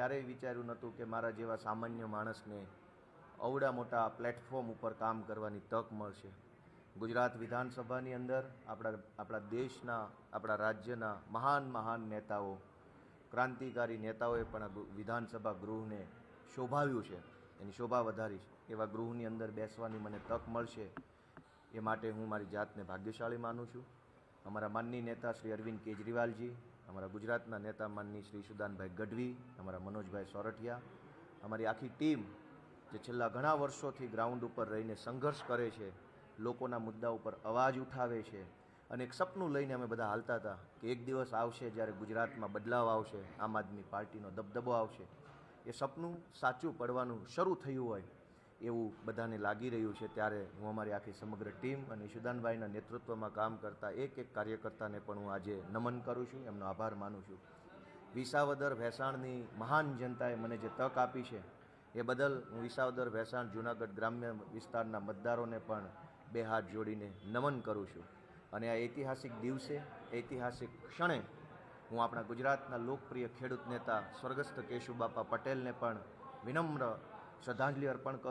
ક્યારેય વિચાર્યું નહોતું કે મારા જેવા સામાન્ય માણસને અવડા મોટા પ્લેટફોર્મ ઉપર કામ કરવાની તક મળશે. ગુજરાત વિધાનસભાની અંદર આપણા આપણા દેશના, આપણા રાજ્યના મહાન મહાન નેતાઓ, ક્રાંતિકારી નેતાઓએ પણ વિધાનસભા ગૃહને શોભાવ્યું છે. એની શોભા વધારી છે. એવા ગૃહની અંદર બેસવાની મને તક મળશે એ માટે હું મારી જાતને ભાગ્યશાળી માનું છું. અમારા માનની નેતા શ્રી અરવિંદ કેજરીવાલજી, અમારા ગુજરાતના નેતા માનની શ્રી સુદાનભાઈ ગઢવી, અમારા મનોજભાઈ સોરઠિયા, અમારી આખી ટીમ જે છેલ્લા ઘણા વર્ષોથી ગ્રાઉન્ડ ઉપર રહીને સંઘર્ષ કરે છે, લોકોના મુદ્દા ઉપર અવાજ ઉઠાવે છે અને એક સપનું લઈને અમે બધા હાલતા હતા કે એક દિવસ આવશે જ્યારે ગુજરાતમાં બદલાવ આવશે, આમ આદમી પાર્ટીનો દબદબો આવશે. એ સપનું સાચું પડવાનું શરૂ થયું હોય એવું બધાને લાગી રહ્યું છે ત્યારે હું અમારી આખી સમગ્ર ટીમ અને ઈશુદાનભાઈના નેતૃત્વમાં કામ કરતા એક એક કાર્યકર્તાને પણ હું આજે નમન કરું છું, એમનો આભાર માનું છું. વિસાવદર ભેસાણની મહાન જનતાએ મને જે તક આપી છે, એ બદલ હું વિસાવદર ભેસાણ જૂનાગઢ ગ્રામ્ય વિસ્તારના મતદારોને પણ બે હાથ જોડીને નમન કરું છું. અને આ ઐતિહાસિક દિવસે, ઐતિહાસિક ક્ષણે હું આપણા ગુજરાતના લોકપ્રિય ખેડૂત નેતા સ્વર્ગસ્થ કેશુબાપા પટેલને પણ વિનમ્ર શ્રદ્ધાંજલિ અર્પણ કરું